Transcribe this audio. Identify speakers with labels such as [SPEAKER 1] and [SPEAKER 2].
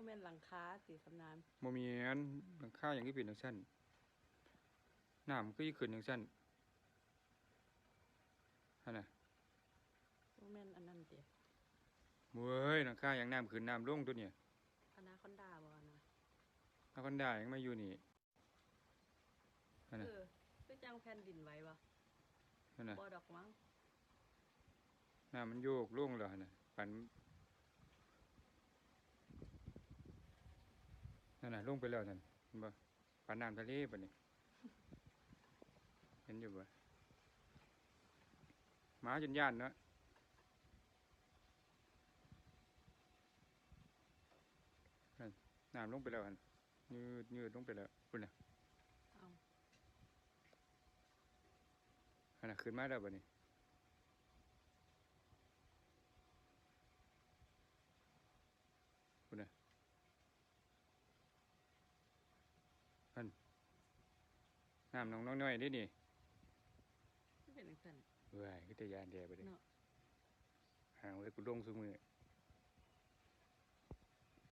[SPEAKER 1] บ่แม่นหลังคาสิสำนาน
[SPEAKER 2] บ่มีอันหลังคาอย่างที่เป็นจังซั่นน้ำก็ยิ่ขึ้นจังซั่นหั่นน่ะ
[SPEAKER 1] บ่แม่นอันนั้นติ
[SPEAKER 2] เว้ยหลังคาอย่างน้ำขึ้นน้ำลงตัวเนี่ย
[SPEAKER 1] อนาคอนดาบ่นะ
[SPEAKER 2] ถ้าคนได้ยังมาอยู่นี่นั่นน่ะ
[SPEAKER 1] เออคือจังแผ่นดินไหวบ่
[SPEAKER 2] นั่นน่ะ
[SPEAKER 1] บ่ดอกมั้ง
[SPEAKER 2] น้ำมันโยกลงแล้วหั่นน่ะปัน นั่นน่ะลงไปแล้วนั่นเห็นบ่ปันน้ำทะเลปะนี่เห็นอยู่บ่หมาจนย่านเนาะนั่นน้ำลงไปแล้วหั่นยืดยืดลงไปแล้วพุ่นน่ะ
[SPEAKER 1] เอา
[SPEAKER 2] หั่นน่ะขึ้นมาแล้วบัดนี้พุ่นน่ะ อันน้ำน้องน้อยๆเด้นี่
[SPEAKER 1] คือเป็นจังซั่น
[SPEAKER 2] เว้ยก็จะยานแดไปเลย
[SPEAKER 1] เนาะ
[SPEAKER 2] ห่างไว้กูลงซุมือ